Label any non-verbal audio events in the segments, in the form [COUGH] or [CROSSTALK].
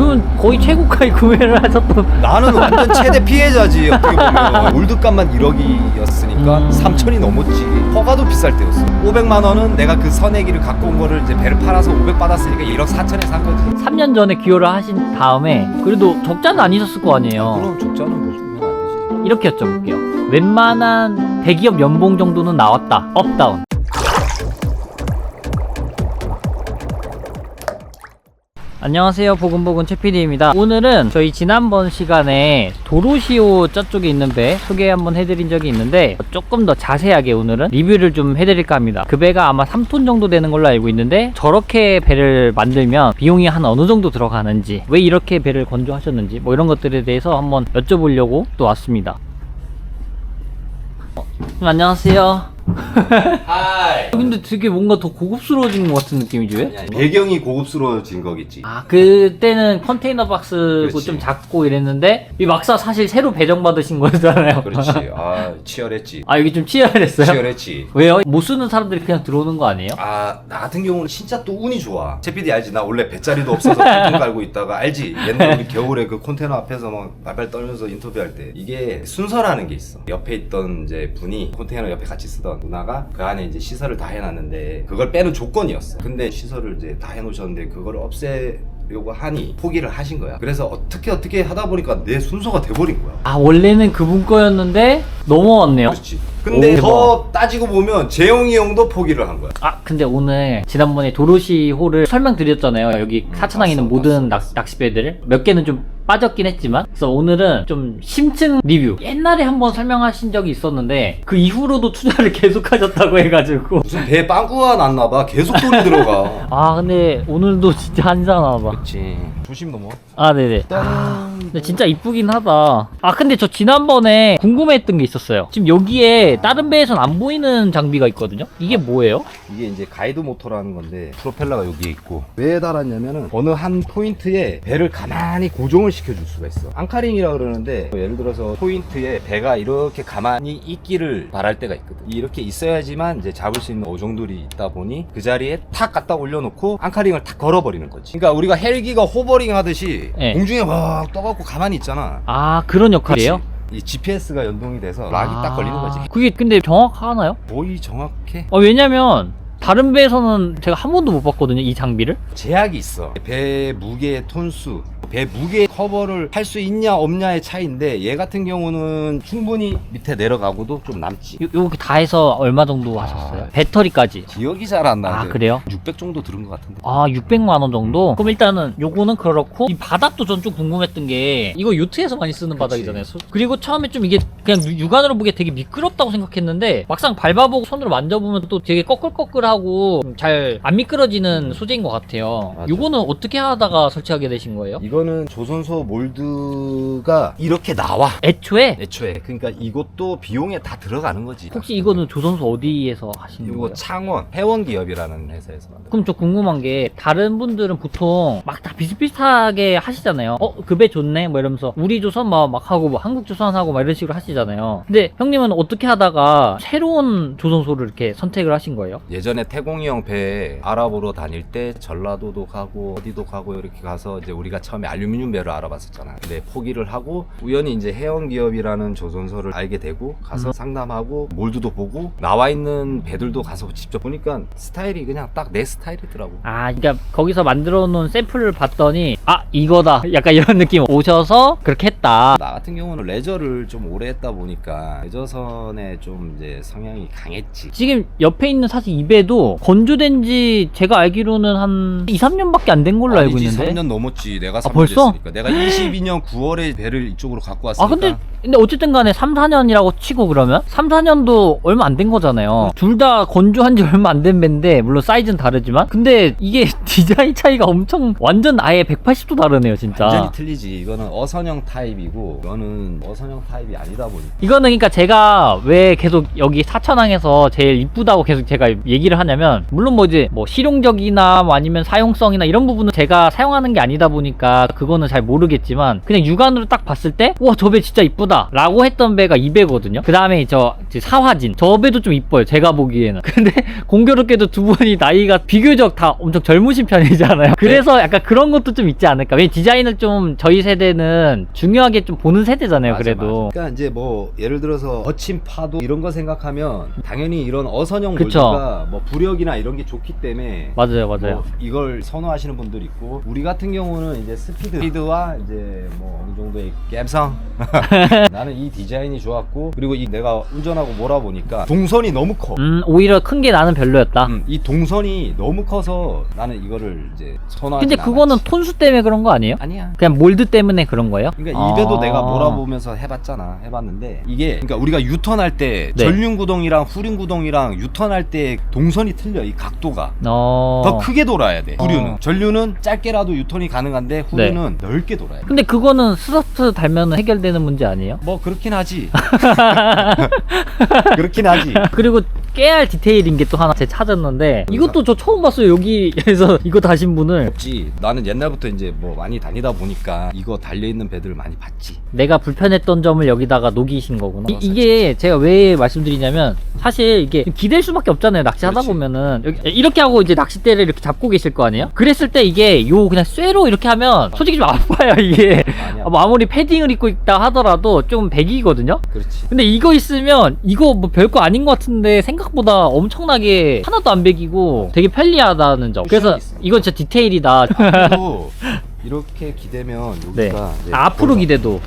그러면 거의 최고가에 구매를 하셨던 나는 완전 최대 피해자지 어떻게 보면 [LAUGHS] 올드값만 1억이었으니까 음. 3천이 넘었지 허가도 비쌀 때였어 500만 원은 내가 그 선애기를 갖고 온 거를 이제 배를 팔아서 500 받았으니까 1억 4천에 산 거지 3년 전에 기여를 하신 다음에 그래도 적자는 아니셨을 거 아니에요. 그럼 적자는 보시면 안 되지 이렇게 여쭤볼게요. 웬만한 대기업 연봉 정도는 나왔다. 업다운. 안녕하세요. 보금보금 최PD입니다. 오늘은 저희 지난번 시간에 도로시오 저쪽에 있는 배 소개 한번 해드린 적이 있는데 조금 더 자세하게 오늘은 리뷰를 좀 해드릴까 합니다. 그 배가 아마 3톤 정도 되는 걸로 알고 있는데 저렇게 배를 만들면 비용이 한 어느 정도 들어가는지 왜 이렇게 배를 건조하셨는지 뭐 이런 것들에 대해서 한번 여쭤보려고 또 왔습니다. 어, 안녕하세요. 하이 [LAUGHS] 근데 되게 뭔가 더 고급스러워진 것 같은 느낌이지 왜? 배경이 고급스러워진 거겠지 아 그때는 컨테이너 박스고 그렇지. 좀 작고 이랬는데 이 막사 사실 새로 배정 받으신 거잖아요. 그렇지 [LAUGHS] 아 치열했지 아 여기 좀 치열했어요? 치열했지 왜요? 못 쓰는 사람들이 그냥 들어오는 거 아니에요? 아, 나 같은 경우는 진짜 또 운이 좋아. 채피디 알지? 나 원래 배짜리도 없어서 뚜껑 깔고 [LAUGHS] 있다가 알지? 옛날 우리 겨울에 그 컨테너 앞에서 막 발발 떨면서 인터뷰할 때 이게 순서라는 게 있어. 옆에 있던 이제 분이 컨테이너 옆에 같이 쓰던 누나가 그 안에 이제 시설을 다 해놨는데 그걸 빼는 조건이었어. 근데 시설을 이제 다 해놓으셨는데 그걸 없애려고 하니 포기를 하신 거야. 그래서 어떻게 어떻게 하다 보니까 내 순서가 돼버린 거야. 아 원래는 그분 거였는데 넘어왔네요. 그렇지. 근데 오, 더 따지고 보면 재용이 형도 포기를 한 거야. 아 근데 오늘 지난번에 도로시 홀을 설명드렸잖아요. 여기 음, 사천항에 있는 봤어, 모든 낚, 낚시배들. 몇 개는 좀 빠졌긴 했지만. 그래서 오늘은 좀 심층 리뷰. 옛날에 한번 설명하신 적이 있었는데 그 이후로도 투자를 [LAUGHS] 계속 하셨다고 해가지고. 무슨 배 빵꾸가 났나 봐. 계속 돈이 들어가. [LAUGHS] 아 근데 오늘도 진짜 한잔하나 그렇지. 조심 넘어. 봐아 네네. 아, 근데 진짜 이쁘긴 하다. 아 근데 저 지난번에 궁금했던 게 있었어요. 지금 여기에 다른 배에선 안 보이는 장비가 있거든요 이게 뭐예요? 이게 이제 가이드 모터라는 건데 프로펠러가 여기에 있고 왜 달았냐면은 어느 한 포인트에 배를 가만히 고정을 시켜줄 수가 있어 앙카링이라 그러는데 예를 들어서 포인트에 배가 이렇게 가만히 있기를 바랄 때가 있거든 이렇게 있어야지만 이제 잡을 수 있는 어종들이 있다 보니 그 자리에 탁 갖다 올려놓고 앙카링을 탁 걸어버리는 거지 그러니까 우리가 헬기가 호버링 하듯이 네. 공중에 막 떠갖고 가만히 있잖아 아 그런 역할이에요? 그치? 이 GPS가 연동이 돼서 락이 딱 걸리는 거지 그게 근데 정확하나요? 거의 정확해 어, 왜냐면 다른 배에서는 제가 한 번도 못 봤거든요 이 장비를 제약이 있어. 배 무게 톤수, 배 무게 커버를 할 수 있냐 없냐의 차이인데 얘 같은 경우는 충분히 밑에 내려가고도 좀 남지. 요, 요렇게 다 해서 얼마 정도 하셨어요? 아. 배터리까지 기억이 잘 안 나는데. 아 그래요? 600 정도 들은 것 같은데. 아 600만 원 정도? 그럼 일단은 요거는 그렇고 이 바닥도 전 좀 궁금했던 게 이거 요트에서 많이 쓰는. 바닥이잖아요 소- 그리고 처음에 좀 이게 그냥 유- 육안으로 보기에 되게 미끄럽다고 생각했는데 막상 밟아보고 손으로 만져보면 또 되게 꺼끌꺼끌하고 잘 안 미끄러지는 소재인 것 같아요 맞아. 요거는 어떻게 하다가 설치하게 되신 거예요? 이거 는 조선소 몰드가 이렇게 나와. 애초에 애초에. 그러니까 이것도 비용에 다 들어가는 거지. 혹시 이거는 조선소 어디에서 하신 이거 거예요? 창원 회원 기업이라는 회사에서 만든. 그럼 저 궁금한 게 다른 분들은 보통 막 다 비슷비슷하게 하시잖아요. 어그배 좋네 뭐 이러면서 우리 조선 막, 막 하고 뭐 한국 조선 하고 막 이런 식으로 하시잖아요. 근데 형님은 어떻게 하다가 새로운 조선소를 이렇게 선택을 하신 거예요? 예전에 태공이 형배 알아보러 다닐 때 전라도도 가고 어디도 가고 이렇게 가서 이제 우리가 처음에 알루미늄 배를 알아봤었잖아. 근데 포기를 하고 우연히 이제 해원 기업이라는 조선소를 알게 되고 가서 음. 상담하고 몰드도 보고 나와 있는 배들도 가서 직접 보니까 스타일이 그냥 딱 내 스타일이더라고. 아, 그러니까 거기서 만들어 놓은 샘플을 봤더니 아 이거다 [LAUGHS] 약간 이런 느낌 오셔서 그렇게 했다. 나 같은 경우는 레저를 좀 오래 했다 보니까 레저선에 좀 이제 성향이 강했지. 지금 옆에 있는 사실 이 배도 건조된 지 제가 알기로는 한 2, 3년밖에 안 된 걸로 알고 아니지, 있는데. 3년 넘었지. 내가 아, 벌써? 선배됐으니까. 내가 22년 9월에 배를 이쪽으로 갖고 왔으니까. 아 근데 근데 어쨌든 간에 3, 4년이라고 치고 그러면 3, 4년도 얼마 안 된 거잖아요. 둘 다 건조한 지 [LAUGHS] 얼마 안된 배인데 물론 사이즈는 다르지만 근데 이게 [LAUGHS] 디자인 차이가 엄청 완전 아예 180도 다르네요, 진짜. 완전히 틀리지. 이거는 어선형 타입이고 이거는 어선형 타입이 아니다 보니. 이거는 그러니까 제가 왜 계속 여기 사천항에서 제일 이쁘다고 계속 제가 얘기를 하냐면 물론 뭐 이제 뭐 실용적이나 뭐 아니면 사용성이나 이런 부분은 제가 사용하는 게 아니다 보니까 그거는 잘 모르겠지만 그냥 육안으로 딱 봤을 때 와 저 배 진짜 이쁘다 이쁘다 라고 했던 배가 이 배거든요. 그 다음에 저 사화진. 저 배도 좀 이뻐요 제가 보기에는. [LAUGHS] 근데 공교롭게도 두 분이 나이가 비교적 다 엄청 젊으신 편이잖아요. 그래서 약간 그런 것도 좀 있지 않을까. 왜 디자인을 좀 저희 세대는 중요하게 좀 보는 세대잖아요 맞아, 그래도. 맞아. 그러니까 이제 뭐 예를 들어서 거친 파도 이런 거 생각하면 당연히 이런 어선형 그쵸. 몰드가 뭐 부력이나 이런 게 좋기 때문에 맞아요 맞아요. 뭐 이걸 선호하시는 분들 있고 우리 같은 경우는 이제 스피드 스피드와 이제 뭐 어느 정도의 감성 [LAUGHS] 나는 이 디자인이 좋았고 그리고 이 내가 운전하고 몰아보니까 동선이 너무 커 음 오히려 큰 게 나는 별로였다 음, 이 동선이 너무 커서 나는 이거를 이제 선호하지 근데 그거는 톤수 때문에 그런 거 아니에요? 아니야 그냥 몰드 때문에 그런 거예요? 그러니까 이 아. 내가 몰아보면서 해봤잖아 해봤는데 이게 그러니까 우리가 유턴할 때 네. 전륜 구동이랑 후륜 구동이랑 유턴할 때 동선이 틀려 이 각도가 어... 더 크게 돌아야 돼 후륜은 어. 전륜은 짧게라도 유턴이 가능한데 후륜은 넓게 돌아야 돼 근데 그거는 스로트 달면 해결되는 문제 아니에요? 뭐 그렇긴 하지. [LAUGHS] 그렇긴 하지. 그리고 깨알 디테일인 게 또 하나 제 찾았는데 이것도 저 처음 봤어요 여기에서. [LAUGHS] 이거 다신 분을. 없지. 나는 옛날부터 이제 뭐 많이 다니다 보니까 이거 달려있는 배들을 많이 봤지. 내가 불편했던 점을 여기다가 녹이신 거구나. 이, 게 제가 왜 말씀드리냐면 사실 이게 기댈 수밖에 없잖아요 낚시하다 그렇지. 보면은. 여기- 이렇게 하고 이제 낚싯대를 이렇게 잡고 계실 거 아니에요? 그랬을 때 이게 요 그냥 쇠로 이렇게 하면 솔직히 좀 아파요 [LAUGHS] 이게. 아니야. 뭐 아무리 패딩을 입고 있다 하더라도 좀 배기거든요? 그렇지. 근데 이거 있으면 이거 뭐 별거 아닌 것 같은데 생각보다 엄청나게 하나도 안 배기고 되게 편리하다는 점. 그래서. 이건 진짜 디테일이다. 앞으로 [LAUGHS] 이렇게 기대면 여기가 네. 이제 아, 앞으로 올라가. 기대도.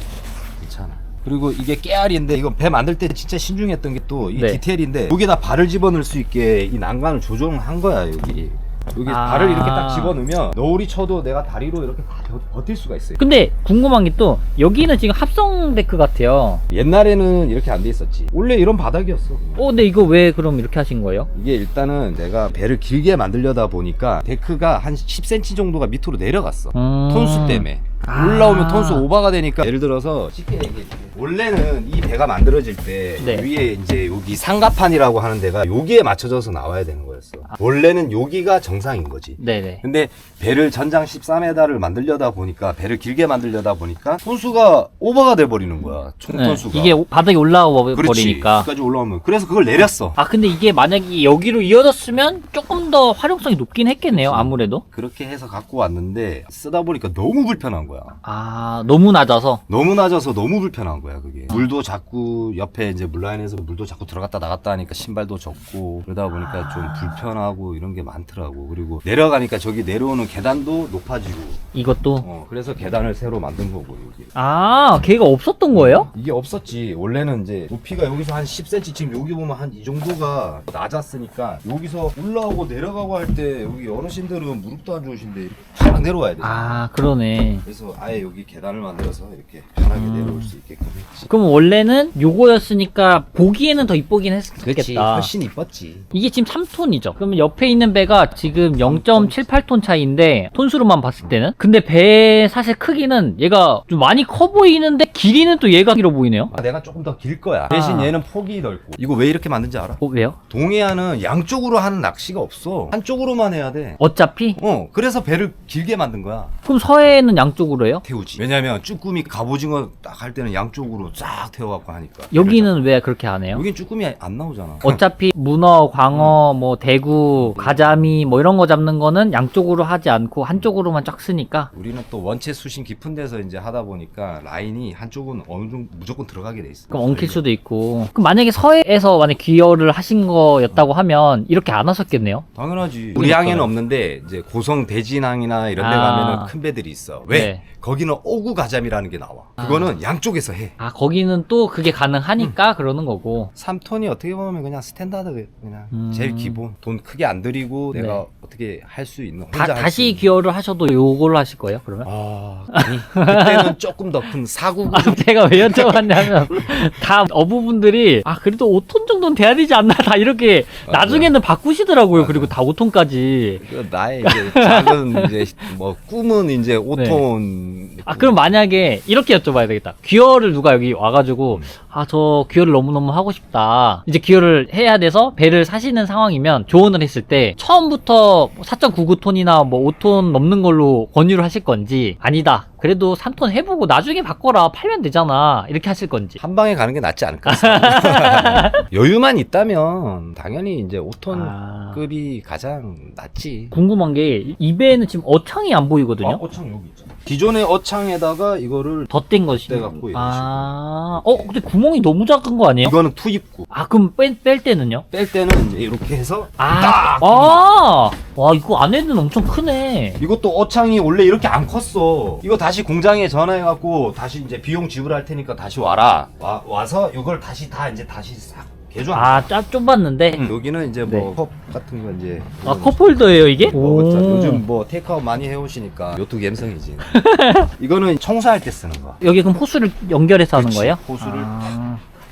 괜찮아. 그리고 이게 깨알인데 이거 배 만들 때 진짜 신중했던 게 또 이 네. 디테일인데 여기다 발을 집어넣을 수 있게 이 난간을 조정한 거야 여기. 여기 아. 발을 이렇게 딱 집어넣으면 너울이 쳐도 내가 다리로 이렇게 다 버- 버틸 수가 있어요. 근데 궁금한 게 또 여기는 지금 합성 데크 같아요. 옛날에는 이렇게 안 돼 있었지. 원래 이런 바닥이었어. 어, 근데 이거 왜 그럼 이렇게 하신 거예요? 이게 일단은 내가 배를 길게 만들려다 보니까 데크가 한 10cm 정도가 밑으로 내려갔어. 음. 톤수 때문에 아. 올라오면 톤수 오버가 되니까 예를 들어서 쉽게 얘기해 원래는 이 배가 만들어질 때 네. 위에 이제 여기 상가판이라고 하는 데가 여기에 맞춰져서 나와야 되는 거였어. 원래는 여기가 정상인 거지. 네네. 근데 배를 전장 14m를 만들려다 보니까 배를 길게 만들려다 보니까 톤수가 오버가 돼 버리는 거야. 총 네, 톤수가. 이게 오- 바닥에 올라와 버리니까. 여기까지 올라오면. 그래서 그걸 내렸어. 아 근데 이게 만약에 여기로 이어졌으면 조금 더 활용성이 높긴 했겠네요 그치. 아무래도. 그렇게 해서 갖고 왔는데 쓰다 보니까 너무 불편한 거야. 아 너무 낮아서? 너무 낮아서 너무 불편한 거야 그게. 물도 자꾸 옆에 이제 물라인에서 물도 자꾸 들어갔다 나갔다 하니까 신발도 젖고 그러다 보니까 좀 불편하고 이런 게 많더라고. 그리고 내려가니까 저기 내려오는 계단도 높아지고. 이것도? 어 그래서 계단을 새로 만든 거고 여기. 아 걔가 없었던 거예요? 이게 없었지. 원래는 이제 높이가 여기서 한 10cm 지금 여기 보면 한 이 정도가 낮았으니까 여기서 올라오고 내려가고 할 때 여기 어르신들은 무릎도 안 좋으신데 쫙 내려와야 돼. 아 그러네. 그래서 아예 여기 계단을 만들어서 이렇게 편하게 음. 내려올 수 있게끔 했지 그럼 원래는 요거였으니까 보기에는 더 이쁘긴 했겠다. 훨씬 이뻤지 이게 지금 3톤이죠. 그러면 옆에 있는 배가 지금 0.78톤 차이인데 톤수로만 봤을 때는 근데 배 사실 크기는 얘가 좀 많이 커 보이는데 길이는 또 얘가 길어 보이네요. 아, 내가 조금 더 길 거야 대신 아. 얘는 폭이 넓고 이거 왜 이렇게 만든지 알아? 어, 왜요? 동해안은 양쪽으로 하는 낚시가 없어 한쪽으로만 해야 돼 어차피 어, 그래서 배를 길게 만든 거야. 그럼 서해는 양쪽으로 해요? 태우지. 왜냐면 쭈꾸미 갑오징어 딱 할 때는 양 쪽으로 쫙 태워갖고 하니까. 여기는 왜 그렇게 안 해요? 여긴 쭈꾸미 안 나오잖아. 어차피 문어, 광어, 뭐 대구, 가자미 뭐 이런 거 잡는 거는 양쪽으로 하지 않고 한쪽으로만 쫙 쓰니까 우리는 또 원체 수심 깊은 데서 이제 하다 보니까 라인이 한쪽은 어느 정도 무조건 들어가게 돼 있어. 그럼 엉킬 수도 있고. 그럼 만약에 서해에서 만약 기여를 하신 거였다고 하면 이렇게 안 하셨겠네요? 당연하지. 우리. 항에는 없는데 이제 고성 대진항이나 이런 데 아. 가면은 큰 배들이 있어. 왜? 네. 거기는 오구 가자미라는 게 나와. 그거는 양쪽에서 해. 아 거기는 또 그게 가능하니까 그러는 거고 3톤이 어떻게 보면 그냥 스탠다드 그냥 음. 제일 기본 돈 크게 안 들이고 네. 내가 어떻게 할 수 있는 다, 혼자 할수 다시 있는. 기여를 하셔도 요걸로 하실 거예요 그러면? 아 아니 그때는 조금 더 큰 사구 아, 제가 왜 여쭤봤냐면 [LAUGHS] 다 어부분들이 아 그래도 5톤 정도는 돼야 되지 않나 다 이렇게 맞아. 나중에는 바꾸시더라고요. 그리고 다 5톤까지 그 나의 이제 작은 이제 뭐 꿈은 이제 5톤 아 그럼 만약에 이렇게 여쭤봐야 되겠다 기어를 누가 여기 와가지고 음. 아저 기어를 너무너무 하고 싶다 이제 기어를 해야 돼서 배를 사시는 상황이면 접근을 했을 때 처음부터 4.99톤이나 뭐 5톤 넘는 걸로 권유를 하실 건지 아니다. 그래도 3톤 해보고 나중에 바꿔라 팔면 되잖아 이렇게 하실 건지 한 방에 가는 게 낫지 않을까? [LAUGHS] 여유만 있다면 당연히 이제 5톤 아. 급이 가장 낫지. 궁금한 게 입에는 지금 어창이 안 보이거든요. 어, 어창 여기 있잖아. 기존의 어창에다가 이거를 덧댄 것이. 덧대갖고 이런 아, 어, 근데 구멍이 너무 작은 거 아니에요? 이거는 투입구. 아, 그럼 뺄, 뺄 때는요? 뺄 때는 이제 이렇게 해서 아, 아, 와, 이거 안에는 엄청 크네. 이것도 어창이 원래 이렇게 안 컸어. 이거 다시 공장에 전화해갖고 다시 이제 비용 지불할 테니까 다시 와라. 와, 와서 이걸 다시 다 이제 다시 싹 개조한. 아, 짭, 좁았는데. 음, 여기는 이제 네. 뭐컵 같은 거 이제. 아, 컵홀더예요 이게? 뭐 오. 요즘 뭐 테이크아웃 많이 해오시니까 요트 갬성이지. [LAUGHS] 이거는 청소할 때 쓰는 거. 여기 그럼 호수를 연결해서 하는 그치, 거예요? 호수를 아.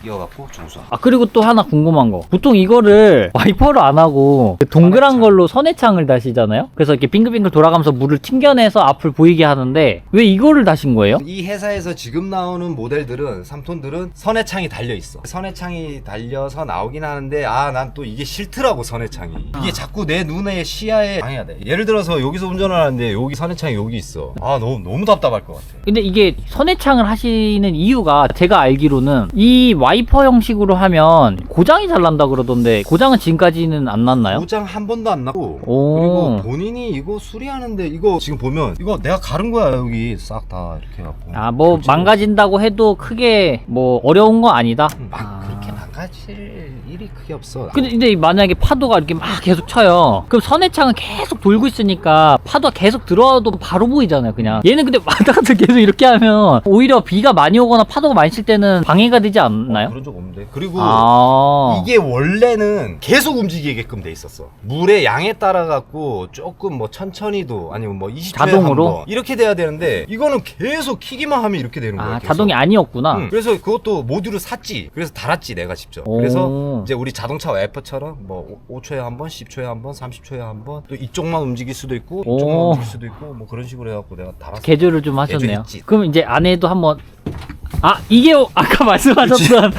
이어갖고 청소. 아, 그리고 또 하나 궁금한 거. 보통 이거를 와이퍼로 안 하고 그 동그란 선해창. 걸로 선해창을 다시잖아요? 그래서 이렇게 빙글빙글 돌아가면서 물을 튕겨내서 앞을 보이게 하는데 왜 이거를 다신 거예요? 이 회사에서 지금 나오는 모델들은 3톤들은 선해창이 달려 있어. 선해창이 달려서 나오긴 하는데 아 난 또 이게 싫더라고 선해창이. 이게 자꾸 내 눈에 시야에 방해가 돼. 예를 들어서 여기서 운전을 하는데 여기 선해창이 여기 있어. 아 너무 너무 답답할 것 같아. 근데 이게 선해창을 하시는 이유가 제가 알기로는 이 와이퍼 형식으로 하면 고장이 잘 난다 그러던데 고장은 지금까지는 안 났나요? 고장 한 번도 안 나고 오. 그리고 본인이 이거 수리하는데 이거 지금 보면 이거 내가 가른 거야 여기 싹 다 이렇게 해갖고. 아 뭐? 망가진다고 해도 크게 뭐 어려운 거 아니다. 막 아. 그렇게 망 가질 일이 크게 없어. 근데, 근데 만약에 파도가 이렇게 막 계속 쳐요. 그럼 선해창은 계속 돌고 있으니까 파도가 계속 들어와도 바로 보이잖아요, 그냥. 얘는 근데 [LAUGHS] 왔다 갔다 계속 이렇게 하면 오히려 비가 많이 오거나 파도가 많이 칠 때는 방해가 되지 어, 않나요? 그런 적 없는데. 그리고 아. 이게 원래는 계속 움직이게끔 돼 있었어. 물의 양에 따라 갖고 조금 뭐 천천히도 아니면 뭐 20초에 자동으로? 한번 이렇게 돼야 되는데 이거는 계속 키기만 하면 이렇게 되는 거야. 아, 계속. 자동이 아니었구나. 응. 그래서 그것도 모듈을 샀지. 그래서 달았지 내가 직 접. 오. 그래서 이제 우리 자동차 와이퍼처럼 뭐 5초에 한 번, 10초에 한 번, 30초에 한 번, 또 이쪽만 움직일 수도 있고 이쪽만 오. 움직일 수도 있고 뭐 그런 식으로 해갖고 내가 달았어. 개조를 좀 하셨네요. 그럼 이제 안에도 한번 아 이게 아까 [LAUGHS] 말씀하셨던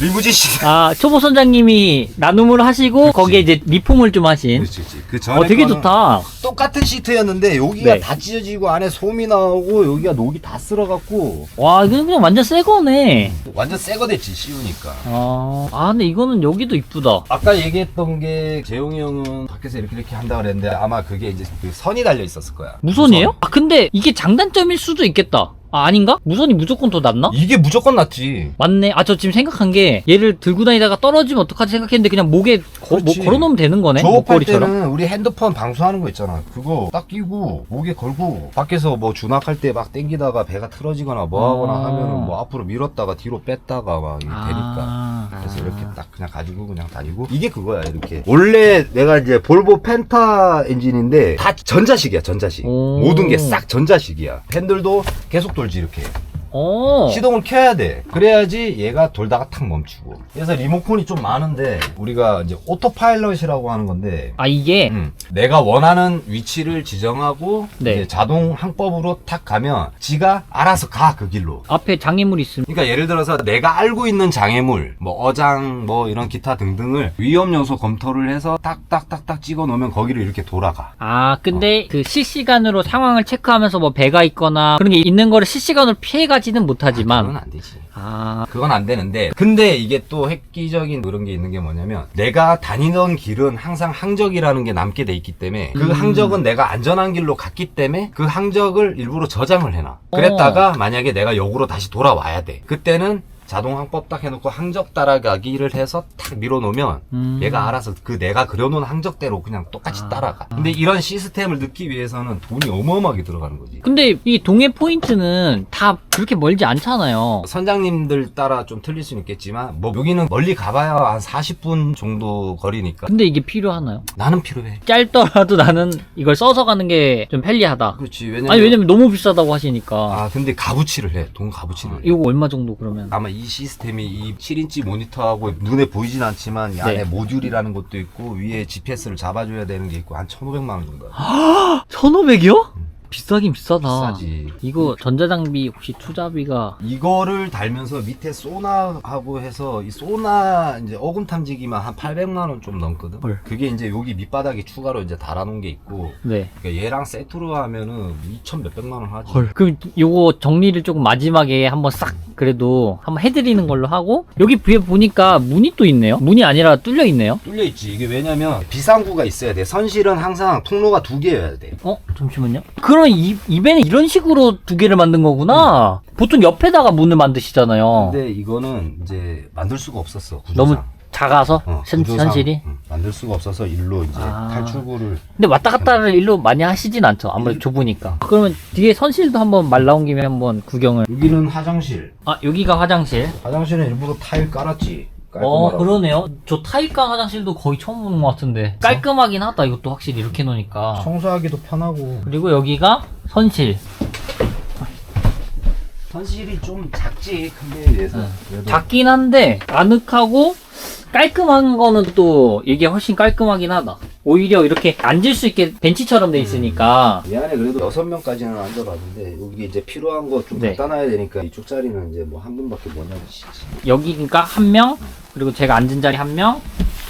리무진식. 아 초보 선장님이 나눔을 하시고 거기에 이제 리폼을 좀 하신. 그렇지, 그렇지. 그 전에 어 되게 거는 좋다. 똑같은 시트였는데 여기가 네. 다 찢어지고 안에 솜이 나오고 여기가 녹이 다 쓸어갖고 와 이거 그냥 완전 새 거네. 완전 새거 됐지 씌우니까 아, 아 근데 이거는 여기도 이쁘다. 아까 얘기했던 게 재용이 형은 밖에서 이렇게 이렇게 한다 그랬는데 아마 그게 이제 그 선이 달려 있었을 거야 무선이에요? 아 근데 이게 장단점일 수도 있겠다. 아 아닌가? 무선이 무조건 더 낫나? 이게 무조건 낫지 맞네. 아 저 지금 생각한 게 얘를 들고 다니다가 떨어지면 어떡하지 생각했는데 그냥 목에 거, 뭐 그렇지. 걸어놓으면 되는 거네. 조업할 목걸이처럼. 때는 우리 핸드폰 방수하는 거 있잖아 그거 딱 끼고 목에 걸고 밖에서 뭐 준학할 때 막 땡기다가 배가 틀어지거나 뭐 하거나 어. 하면은 뭐 앞으로 밀었다가 뒤로 뺐다가 막 이게 되니까 아. 그래서 이렇게 딱 그냥 가지고 그냥 다니고 이게 그거야 이렇게 원래 내가 이제 볼보 펜타 엔진인데 다 전자식이야 전자식 오. 모든 게 싹 전자식이야 핸들도 계속 돌지 이렇게 어. 시동을 켜야 돼 그래야지 얘가 돌다가 탁 멈추고 그래서 리모컨이 좀 많은데 우리가 이제 오토파일럿이라고 하는 건데 아 이게 음, 내가 원하는 위치를 지정하고 네. 이제 자동 항법으로 탁 가면 지가 알아서 가 그 길로 앞에 장애물 있으면 그러니까 예를 들어서 내가 알고 있는 장애물, 뭐 어장, 뭐 이런 기타 등등을 위험 요소 검토를 해서 딱딱딱딱 찍어 놓으면 거기를 이렇게 돌아가. 아 근데 그 실시간으로 상황을 체크하면서 뭐 배가 있거나 그런 게 있는 거를 실시간으로 피해가지 는 그건 못하지만 안 되지. 아. 그건 안 되는데. 근데 이게 또 획기적인 그런 게 있는 게 뭐냐면 내가 다니던 길은 항상 항적이라는 게 남게 돼 있기 때문에 그 음. 항적은 내가 안전한 길로 갔기 때문에 그 항적을 일부러 저장을 해놔. 그랬다가 만약에 내가 역으로 다시 돌아와야 돼. 그때는 자동 항법 딱 해놓고 항적 따라가기를 해서 탁 밀어놓으면 음. 얘가 알아서 그 내가 그려놓은 항적대로 그냥 똑같이 아. 따라가 근데 이런 시스템을 넣기 위해서는 돈이 어마어마하게 들어가는 거지 근데 이 동해 포인트는 다 그렇게 멀지 않잖아요. 선장님들 따라 좀 틀릴 수는 있겠지만 뭐 여기는 멀리 가봐야 한 40분 정도 거리니까 근데 이게 필요하나요? 나는 필요해 짧더라도 나는 이걸 써서 가는 게 좀 편리하다. 그렇지 왜냐면 아니 왜냐면 너무 비싸다고 하시니까. 아 근데 값어치를 해돈 값어치를 해 이거 얼마 정도 그러면? 아마 이 시스템이 이 7인치 모니터하고 눈에 보이진 않지만 이 안에 네. 모듈이라는 것도 있고 위에 GPS를 잡아줘야 되는 게 있고 한 1,500만 원 정도. [GASPS] 아, 1,500이요? 비싸긴 비싸다. 비싸지. 이거 전자장비 혹시 투자비가 이거를 달면서 밑에 소나하고 해서 이 소나 이제 어금 탐지기만 한 800만 원 좀 넘거든. 헐. 그게 이제 여기 밑바닥에 추가로 이제 달아놓은 게 있고 네. 그러니까 얘랑 세트로 하면은 2천 몇백만 원 하지. 헐. 그럼 요거 정리를 조금 마지막에 한번 싹 그래도 한번 해드리는 걸로 하고 여기 위에 보니까 문이 또 있네요. 문이 아니라 뚫려 있네요. 뚫려 있지. 이게 왜냐면 비상구가 있어야 돼. 선실은 항상 통로가 두 개여야 돼. 어 잠시만요. 그 럼이 입에는 이런 식으로 두 개를 만든 거구나. 보통 옆에다가 문을 만드시잖아요. 근데 이거는 이제 만들 수가 없었어. 구조상. 너무 작아서 어, 현, 구조상, 현실이. 응, 만들 수가 없어서 일로 이제 아. 탈출구를 근데 왔다 갔다를 일로 많이 하시진 않죠. 아무래도 좁으니까. 그러면 뒤에 선실도 한번 말 나온 김에 한번 구경을. 여기는 화장실. 아 여기가 화장실. 화장실은 일부러 타일 깔았지. 어 깔끔하라고. 그러네요. 저 타일강 화장실도 거의 처음 보는 것 같은데 깔끔하긴 하다. 이것도 확실히 이렇게 놓으니까. 청소하기도 편하고. 그리고 여기가 선실. 선실이 좀 작지 큰 데에 비해서. 응. 그래도 작긴 한데 아늑하고 깔끔한 거는 또 이게 훨씬 깔끔하긴 하다. 오히려 이렇게 앉을 수 있게 벤치처럼 돼 있으니까 이 안에 그래도 여섯 명까지는 앉아봤는데 여기 이제 필요한 거 좀 네. 갖다 놔야 되니까 이쪽 자리는 이제 뭐 한 분밖에 못 앉으시지. 여기니까 한 명, 그리고 제가 앉은 자리 한 명,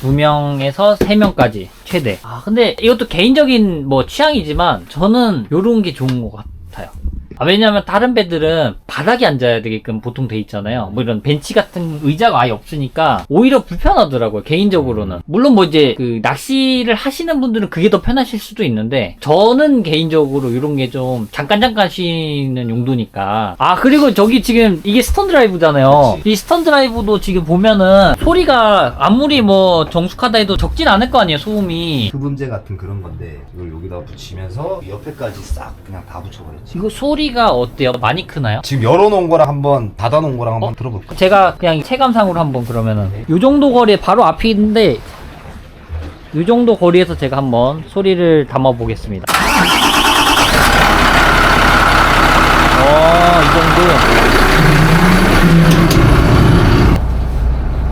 두 명에서 세 명까지 최대. 아 근데 이것도 개인적인 뭐 취향이지만 저는 요런 게 좋은 것 같아요. 아, 왜냐면 다른 배들은 바닥에 앉아야 되게끔 보통 돼 있잖아요. 뭐 이런 벤치 같은 의자가 아예 없으니까 오히려 불편하더라고요. 개인적으로는. 물론 뭐 이제 그 낚시를 하시는 분들은 그게 더 편하실 수도 있는데 저는 개인적으로 이런 게 좀 잠깐 잠깐 쉬는 용도니까. 아 그리고 저기 지금 이게 스턴 드라이브잖아요. 이 스턴 드라이브도 지금 보면은 소리가 아무리 뭐 정숙하다 해도 적진 않을 거 아니에요 소음이. 흡음재 같은 그런 건데 이걸 여기다 붙이면서 옆에까지 싹 그냥 다 붙여버렸지. 이거 소리 가 어때요? 많이 크나요? 지금 열어놓은 거랑 한번 닫아놓은 거랑 한번 어? 들어볼까? 제가 그냥 체감상으로 한번 그러면은 요 정도 거리에 바로 앞이 있는데 요 정도 거리에서 제가 한번 소리를 담아 보겠습니다. 어, 이 정도.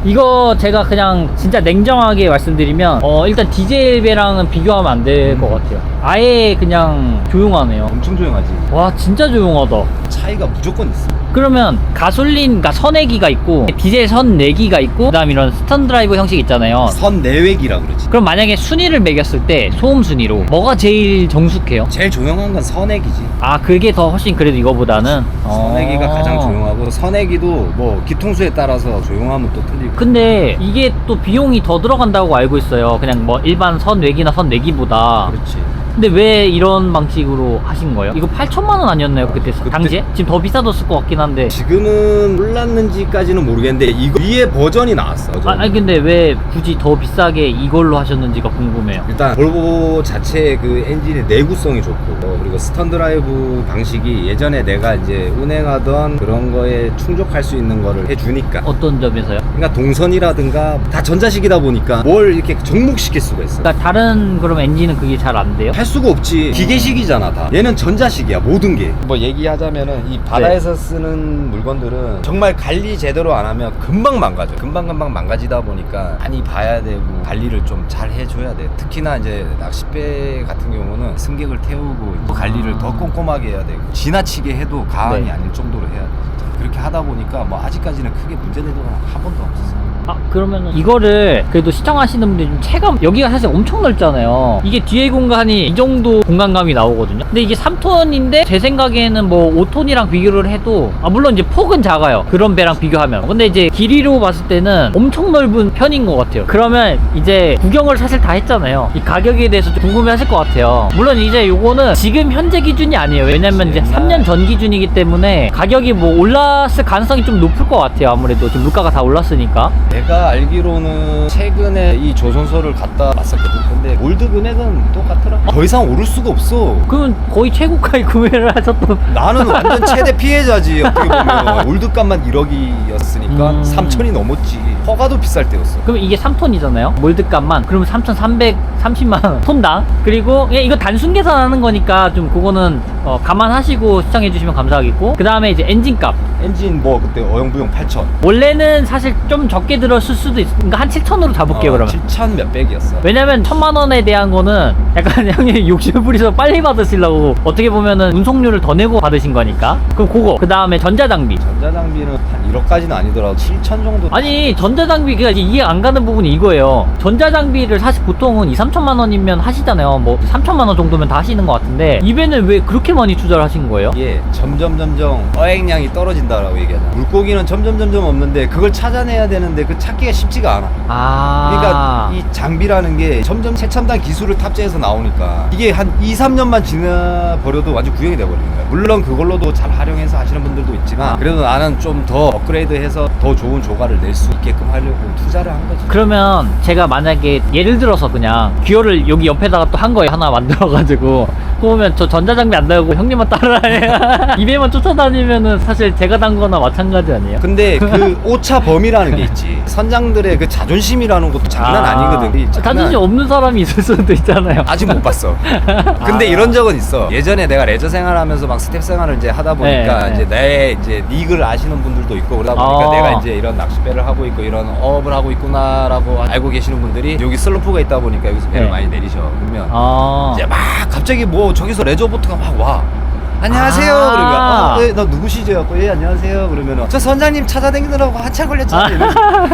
이거 제가 그냥 진짜 냉정하게 말씀드리면 어 일단 디젤 배랑은 비교하면 안 될 것 같아요. 아예 그냥 조용하네요. 엄청 조용하지. 와 진짜 조용하다. 차이가 무조건 있어. 그러면 가솔린 가 선내기가 있고 디젤 선내기가 있고 그다음 이런 스턴 드라이브 형식 있잖아요. 선 내외기라 그러지. 그럼 만약에 순위를 매겼을 때 소음 순위로 뭐가 제일 정숙해요? 제일 조용한 건 선외기지. 아 그게 더 훨씬 그래도 이거보다는 선외기가 어. 가장 조용하고 선외기도 뭐 기통수에 따라서 조용하면 또 틀리고. 근데 이게 또 비용이 더 들어간다고 알고 있어요. 그냥 뭐 일반 선외기나 선내기보다. 그렇지. 근데 왜 이런 방식으로 하신 거예요? 이거 8천만 원 아니었나요 그때, 그때- 당시에? 지금 더 비싸졌을 것 같긴 한데. 지금은 올랐는지까지는 모르겠는데 이거 위에 버전이 나왔어. 아, 아니 근데 왜 굳이 더 비싸게 이걸로 하셨는지가 궁금해요. 일단 볼보 자체의 그 엔진의 내구성이 좋고 어, 그리고 스턴 드라이브 방식이 예전에 내가 이제 운행하던 그런 거에 충족할 수 있는 거를 해주니까 어떤 점에서요? 그러니까 동선이라든가 다 전자식이다 보니까 뭘 이렇게 접목시킬 수가 있어 그러니까 다른 그럼 엔진은 그게 잘 안 돼요? 할 수가 없지. 기계식이잖아 다. 얘는 전자식이야 모든 게 뭐 얘기하자면은 이 바다에서 쓰는 물건들은 정말 관리 제대로 안 하면 금방 망가져. 금방 금방 망가지다 보니까 많이 봐야 되고 관리를 좀 잘 해줘야 돼. 특히나 이제 낚싯배 같은 경우는 승객을 태우고 관리를 더 꼼꼼하게 해야 되고 지나치게 해도 가안이 네. 아닐 정도로 해야 돼. 진짜. 그렇게 하다 보니까 뭐 아직까지는 크게 문제되는 건한 번도 없었어 아 그러면은 이거를 그래도 시청하시는 분들이 좀 체감 여기가 사실 엄청 넓잖아요. 이게 뒤에 공간이 이 정도 공간감이 나오거든요. 근데 이게 3톤인데 제 생각에는 뭐 5톤이랑 비교를 해도 아 물론 이제 폭은 작아요. 그런 배랑 비교하면. 근데 이제 길이로 봤을 때는 엄청 넓은 편인 것 같아요. 그러면 이제 구경을 사실 다 했잖아요. 이 가격에 대해서 좀 궁금해 하실 것 같아요. 물론 이제 요거는 지금 현재 기준이 아니에요. 왜냐면 이제 옛날. 3년 전 기준이기 때문에 가격이 뭐 올랐을 가능성이 좀 높을 것 같아요. 아무래도 지금 물가가 다 올랐으니까 내가 알기로는 최근에 이 조선소를 갖다 놨었거든. 근데 올드 금액은 똑같더라. 더 이상 오를 수가 없어. 그러면 거의 최고가에 구매를 하셨던 나는 [LAUGHS] 완전 최대 피해자지 어떻게 보면 [LAUGHS] 올드값만 1억이었으니까 음. 3천이 넘었지. 허가도 비쌀 때였어. 그럼 이게 3톤이잖아요 물드값만 그러면 3,330만원 톤당 그리고 예, 이거 단순 계산하는 거니까 좀 그거는 어, 감안하시고 시청해 주시면 감사하겠고 그 다음에 이제 엔진값 엔진 뭐 그때 어영부영 8천. 원래는 사실 좀 적게 들었을 수도 있 그러니까 한 7천으로 잡을게요 그러면 7천 몇백이었어. 왜냐면 천만 원에 대한 거는 약간 [LAUGHS] 형님 욕심을 부리서 빨리 받으시려고 어떻게 보면은 운송료를 더 내고 받으신 거니까 그럼 그거 그 다음에 전자장비 전자장비는 한 1억까지는 아니더라도 7천 정도. 아니 전자장비 그러니까 이해 안 가는 부분이 이거예요 전자장비를 사실 보통은 2, 3천만 원이면 하시잖아요 뭐 3천만 원 정도면 다 하시는 것 같은데 이배는 왜 그렇게 많이 투자를 하신 거예요? 이게 점점 점점 어획량이 떨어진다 라고 얘기하잖아. 물고기는 점점 점점 없는데 그걸 찾아내야 되는데 그 찾기가 쉽지가 않아. 아 그러니까 이 장비라는 게 점점 최첨단 기술을 탑재해서 나오니까 이게 한 2, 3년만 지나 버려도 완전 구형이 돼 버리는 거야. 물론 그걸로도 잘 활용해서 하시는 분들도 있지만 그래도 나는 좀 더 업그레이드해서 더 좋은 조과를 낼 수 있게끔 하려고 투자를 한 거지. 그러면 제가 만약에 예를 들어서 그냥 기어를 여기 옆에다가 또 한 거에 하나 만들어가지고 그러면 저 전자장비 안 달고 형님만 따라해 입에만 [LAUGHS] 쫓아다니면은 사실 제가 단 거나 마찬가지 아니에요? 근데 [LAUGHS] 그 오차 범위라는 게 있지. 선장들의 그 자존심이라는 것도 장난 아, 니거든 자존심 없는 사람이 있을 수도 있잖아요 아직 못 봤어. [LAUGHS] 근데 아. 이런 적은 있어. 예전에 내가 레저 생활하면서 막 스텝 생활을 이제 하다 보니까 네, 네. 이제 내 이제 닉을 아시는 분들도 있고 그러다 보니까 아. 내가 이제 이런 낚시배를 하고 있고 이런 어업을 하고 있구나라고 알고 계시는 분들이 여기 슬로프가 있다 보니까 여기서 배를 네. 많이 내리셔. 그러면 아 이제 막 갑자기 뭐 저기서 레저보트가 막 와. 안녕하세요. 아. 그러니까 어, 네, 너 누구시죠? 갖고 예 안녕하세요. 그러면 저 선장님 찾아다니느라고 한참 걸렸잖아요.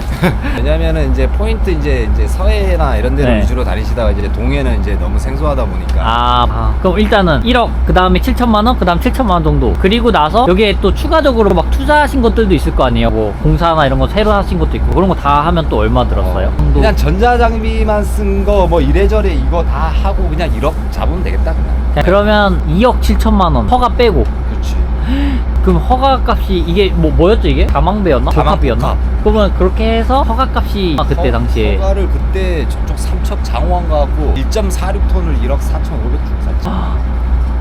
[LAUGHS] 왜냐면은 이제 포인트 이제 이제 서해나 이런 데를 네. 위주로 다니시다가 이제 동해는 이제 너무 생소하다 보니까 아, 아, 그럼 일단은 1억, 그 다음에 7천만 원, 그 다음 7천만 원 정도. 그리고 나서 여기에 또 추가적으로 막 투자하신 것들도 있을 거 아니에요. 뭐 공사나 이런 거 새로 하신 것도 있고 그런 거 다 하면 또 얼마 들었어요? 정도. 그냥 전자 장비만 쓴 거 뭐 이래저래 이거 다 하고 그냥 1억 잡으면 되겠다 그냥. 자, 그러면 2억 7천만 원 허가 빼고 그렇지. 그럼 허가 값이 이게 뭐 뭐였죠 이게? 다망배였나? 다망- 복합이었나? 복합. 그러면 그렇게 해서 허가 값이 아, 그때 허- 당시에 허가를 그때 저쪽 삼척 장호항 가갖고 1.46톤을 1억 4,500 주고 샀지.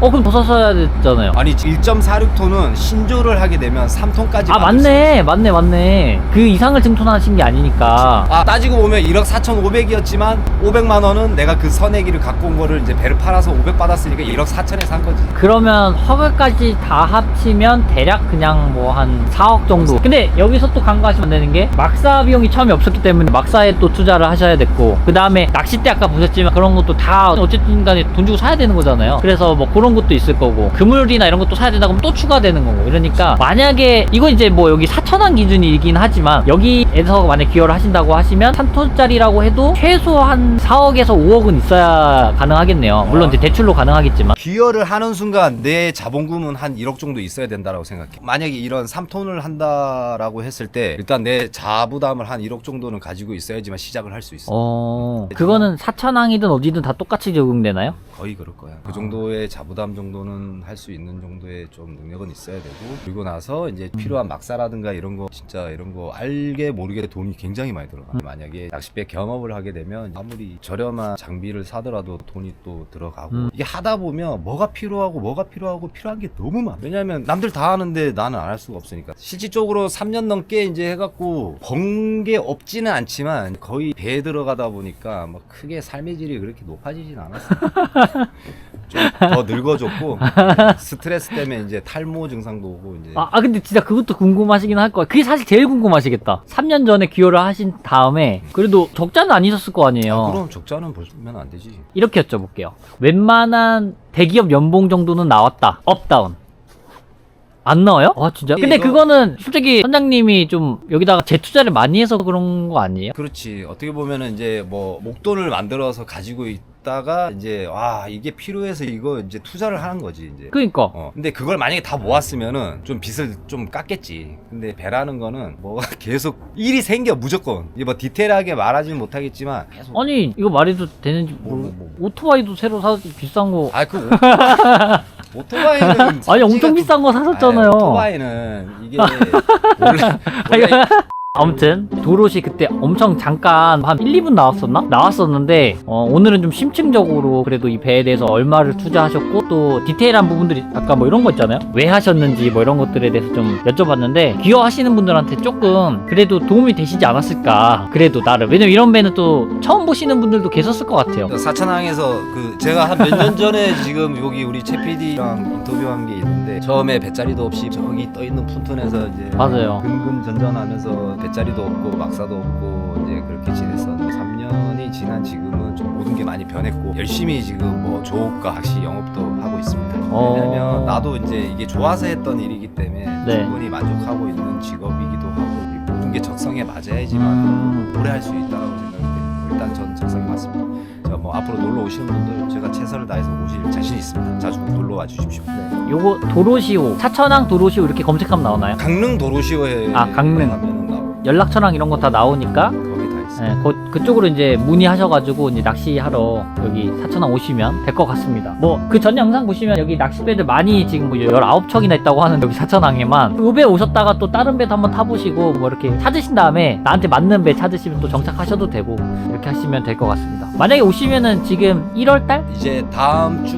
어 그럼 더 샀어야 됐잖아요. 아니 1.46톤은 신조를 하게 되면 3톤까지 아 맞네. 맞네 맞네. 그 이상을 증통하신 게 아니니까. 아 따지고 보면 1억 4,500이었지만 500만 원은 내가 그 선애기를 갖고 온 거를 이제 배를 팔아서 500 받았으니까 1억 4천에 산 거지. 그러면 허가까지 다 합치면 대략 그냥 뭐 한 4억 정도. 근데 여기서 또 간과하시면 안 되는 게 막사 비용이 처음에 없었기 때문에 막사에 또 투자를 하셔야 됐고 그 다음에 낚싯대 아까 보셨지만 그런 것도 다 어쨌든 간에 돈 주고 사야 되는 거잖아요. 그래서 뭐 그런 것도 있을 거고 그물이나 이런 것도 사야 된다 그러면 또 추가되는 거고 이러니까 만약에 이건 이제 뭐 여기 4천원 기준이긴 하지만 여기에서 만약 기여를 하신다고 하시면 3톤짜리라고 해도 최소 한 4억에서 5억은 있어야 가능하겠네요 물론 이제 대출로 가능하겠지만 기여를 하는 순간 내 자본금은 한 1억 정도 있어야 된다라고 생각해. 만약에 이런 3톤을 한다라고 했을 때 일단 내 자부담을 한 1억 정도는 가지고 있어야지만 시작을 할 수 있어. 어, 그거는 사천항이든 어디든 다 똑같이 적용되나요? 거의 그럴 거야. 그 정도의 자부담 정도는 할 수 있는 정도의 좀 능력은 있어야 되고 그리고 나서 이제 필요한 막사라든가 이런 거 진짜 이런 거 알게 모르게 돈이 굉장히 많이 들어가. 만약에 낚싯배 경업을 하게 되면 아무리 저렴한 장비를 사더라도 돈이 또 들어가고 음. 이게 하다 보면 뭐가 필요하고 뭐가 필요하고 필요한 게 너무 많아. 왜냐면 남들 다 하는데 나는 안 할 수가 없으니까. 실질적으로 3년 넘게 이제 해갖고 번 게 없지는 않지만 거의 배에 들어가다 보니까 뭐 크게 삶의 질이 그렇게 높아지진 않았어. [LAUGHS] 좀더 늙어 졌고 스트레스 때문에 이제 탈모 증상도 오고 이제 아, 아, 근데 진짜 그것도 궁금하시긴 할 거야. 그게 사실 제일 궁금하시겠다. 3년 전에 기여를 하신 다음에 그래도 적자는 아니셨을 거 아니에요. 아, 그럼 적자는 보면 안 되지. 이렇게 여쭤볼게요. 웬만한 대기업 연봉 정도는 나왔다. 업다운. 안 나와요? 아 진짜? 근데 이거- 그거는 솔직히 선장님이 좀 여기다가 재투자를 많이 해서 그런 거 아니에요? 그렇지. 어떻게 보면은 이제 뭐 목돈을 만들어서 가지고 있 다가 이제 와 이게 필요해서 이거 이제 투자를 하는 거지 이제. 그니까 어. 근데 그걸 만약에 다 모았으면은 좀 빚을 좀 깎겠지. 근데 배라는 거는 뭐가 [LAUGHS] 계속 일이 생겨 무조건. 이게 뭐 디테일하게 말하지는 못하겠지만 계속. 아니 이거 말해도 되는지 뭐, 모르 뭐, 오토바이도 새로 사서 비싼 거 아, 그 오토바이, [LAUGHS] 오토바이는 아니 엄청 비싼 거 사셨잖아요. 아니, 오토바이는 이게 [LAUGHS] 원래, 원래 아무튼 도로시 그때 엄청 잠깐 한 1, 2분 나왔었나? 나왔었는데 어, 오늘은 좀 심층적으로 그래도 이 배에 대해서 얼마를 투자하셨고 또 디테일한 부분들이 아까 뭐 이런 거 있잖아요 왜 하셨는지 뭐 이런 것들에 대해서 좀 여쭤봤는데 기여하시는 분들한테 조금 그래도 도움이 되시지 않았을까 그래도 나름 왜냐면 이런 배는 또 처음 보시는 분들도 계셨을 것 같아요 사천항에서 그 제가 한 몇 년 전에 [LAUGHS] 지금 여기 우리 최 PD랑 인터뷰한 게 있는데 처음에 배짜리도 없이 저기 떠 있는 푼톤에서 이제 맞아요. 근근 전전하면서 배짜리도 없고 막사도 없고 이제 그렇게 지냈었는데 3년이 지난 지금은 좀 모든 게 많이 변했고 열심히 지금 뭐 조업과 학시 영업도 하고 있습니다. 어. 왜냐면 나도 이제 이게 좋아서 했던 일이기 때문에 네. 충분히 만족하고 있는 직업이기도 하고 이 모든 게 적성에 맞아야지만 음, 오래 할 수 있다고 생각이 때문에 일단 전 적성에 맞습니다. 자, 뭐 앞으로 놀러 오시는 분들 제가 최선을 다해서 오실 자신 있습니다. 자주 놀러 와 주십시오. 요거 도로시오 사천항 도로시오 이렇게 검색하면 나오나요? 강릉 도로시오에 아, 강릉. 나오. 연락처랑 이런 거 다 나오니까 거기 다. 예, 그, 그쪽으로 이제 문의하셔가지고 이제 낚시하러 여기 사천항 오시면 될 것 같습니다. 뭐 그 전 영상 보시면 여기 낚싯배들 많이 지금 뭐 19척이나 있다고 하는 여기 사천항에만 요배 오셨다가 또 다른 배도 한번 타보시고 뭐 이렇게 찾으신 다음에 나한테 맞는 배 찾으시면 또 정착하셔도 되고 이렇게 하시면 될 것 같습니다. 만약에 오시면은 지금 1월달? 이제 다음 주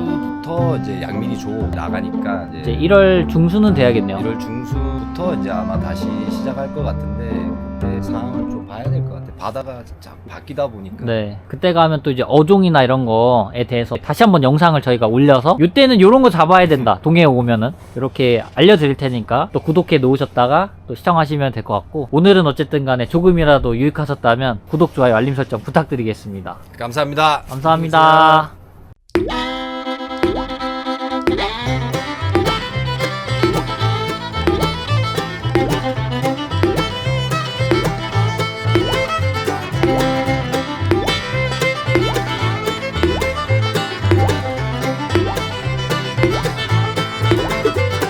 부터 이제 양민이 조 나가니까 이제 1월 중순은 돼야겠네요. 1월 중순부터 이제 아마 다시 시작할 것 같은데 그때 상황을 좀 봐야 될 것 같아. 바다가 자 바뀌다 보니까. 네. 그때 가면 또 이제 어종이나 이런 거에 대해서 다시 한번 영상을 저희가 올려서 이때는 이런 거 잡아야 된다. [LAUGHS] 동해에 오면은 이렇게 알려드릴 테니까 또 구독해 놓으셨다가 또 시청하시면 될 것 같고 오늘은 어쨌든 간에 조금이라도 유익하셨다면 구독, 좋아요, 알림 설정 부탁드리겠습니다. 감사합니다. 감사합니다.